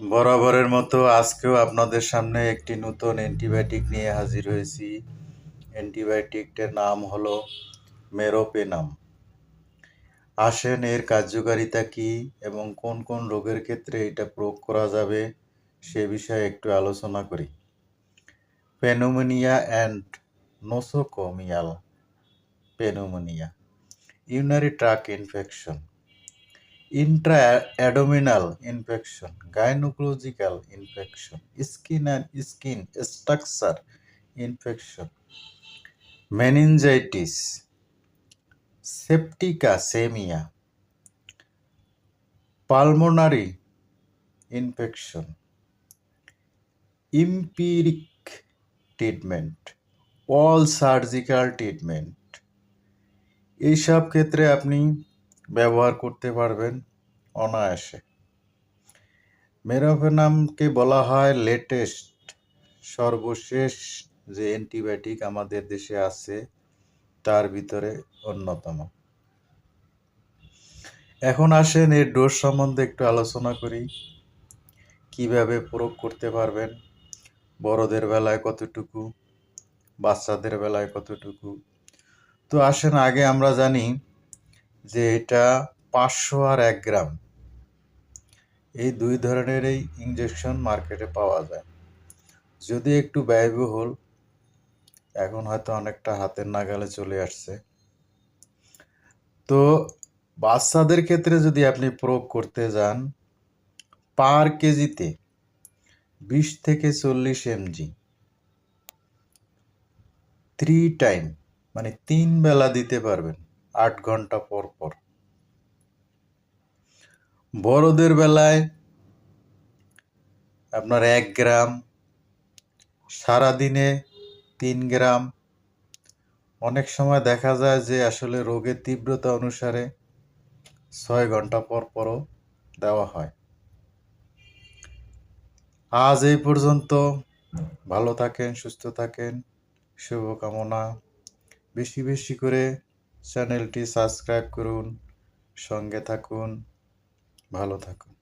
বরাবরের মতো আজকেও আপনাদের সামনে একটি নতুন অ্যান্টিবায়োটিক নিয়ে হাজির হয়েছি। অ্যান্টিবায়োটিকটার নাম হলো মেরোপেনাম। আসেন এর কার্যকারিতা কী এবং কোন কোন রোগের ক্ষেত্রে এটা প্রয়োগ করা যাবে সে বিষয়ে একটু আলোচনা করি। Pneumonia and nosocomial pneumonia. Urinary tract infection. Intra abdominal infection gynaecological infection skin and skin structure infection meningitis septicaemia pulmonary infection empiric treatment all surgical treatment এইসব ক্ষেত্রে আপনি ব্যবহার করতে পারবেন অনায়াসে। মেরোফেনামকে বলা হয় লেটেস্ট, সর্বশেষ যে অ্যান্টিবায়োটিক আমাদের দেশে আছে, তার ভিতরে অন্যতম। এখন আসেন এর ডোজ সম্বন্ধে একটু আলোচনা করি। কীভাবে প্রয়োগ করতে পারবেন? বড়দের বেলায় কতটুকু? বাচ্চাদের বেলায় কতটুকু? তো আসেন, আগে আমরা জানি যে এটা পাঁচশো আর এক গ্রাম। এই দুই ধরনের এই ইঞ্জেকশন মার্কেটে পাওয়া যায়। যদি একটু ব্যয়বহুল, এখন হয়তো অনেকটা হাতের নাগালে চলে আসছে। তো বাচ্চাদের ক্ষেত্রে যদি আপনি প্রয়োগ করতে যান পার কেজিতে বিশ থেকে চল্লিশ এমজি থ্রি টাইম মানে তিন বেলা দিতে পারবেন। আট ঘণ্টা পর পর। বড়দের বেলায় আপনার এক গ্রাম, সারাদিনে তিন গ্রাম। অনেক সময় দেখা যায় যে আসলে রোগের তীব্রতা অনুসারে ছয় ঘণ্টা পর পরও দেওয়া হয়। আজ এই পর্যন্ত ভালো থাকেন, সুস্থ থাকেন, শুভকামনা। বেশি বেশি করে চ্যানেলটি সাবস্ক্রাইব করুন সঙ্গে থাকুন ভালো থাকুন।